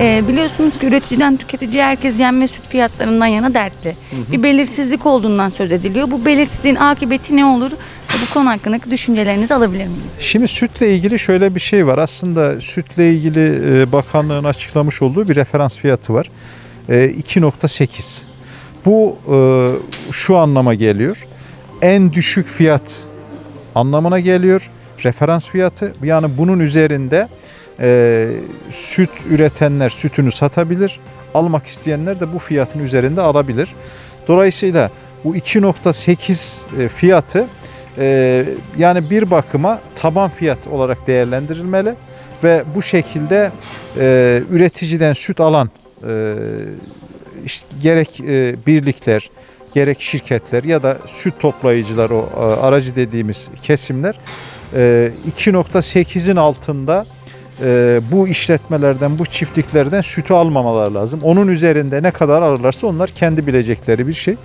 Ee, biliyorsunuz ki üreticiden tüketiciye herkes yem ve süt fiyatlarından yana dertli. Bir belirsizlik olduğundan söz ediliyor. Bu belirsizliğin akıbeti ne olur? Bu konu hakkındaki düşüncelerinizi alabilir miyim? Şimdi sütle ilgili şöyle bir şey var. Aslında sütle ilgili e, bakanlığın açıklamış olduğu bir referans fiyatı var. E, 2.8. Bu e, şu anlama geliyor. En düşük fiyat anlamına geliyor. Referans fiyatı. Yani bunun üzerinde e, süt üretenler sütünü satabilir. Almak isteyenler de bu fiyatın üzerinde alabilir. Dolayısıyla bu 2.8 e, fiyatı e, yani bir bakıma taban fiyat olarak değerlendirilmeli ve bu şekilde e, üreticiden süt alan e, işte gerek e, birlikler gerek şirketler ya da süt toplayıcılar o e, aracı dediğimiz kesimler e, 2.8'in altında e, bu işletmelerden, bu çiftliklerden sütü almamalar lazım. Onun üzerinde ne kadar alırlarsa onlar kendi bilecekleri bir şey.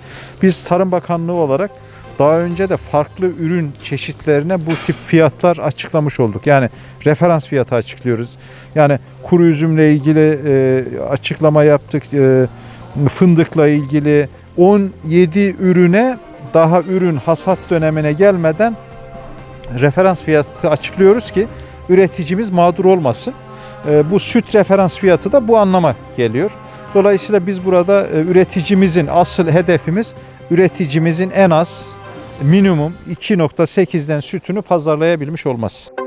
Biz Tarım Bakanlığı olarak daha önce de farklı ürün çeşitlerine bu tip fiyatlar açıklamış olduk. Yani referans fiyatı açıklıyoruz. Yani kuru üzümle ilgili e, açıklama yaptık. E, fındıkla ilgili 17 ürüne daha ürün hasat dönemine gelmeden referans fiyatı açıklıyoruz ki üreticimiz mağdur olmasın. E, bu süt referans fiyatı da bu anlama geliyor. Dolayısıyla biz burada e, üreticimizin asıl hedefimiz üreticimizin en az minimum 2.8'den sütünü pazarlayabilmiş olması.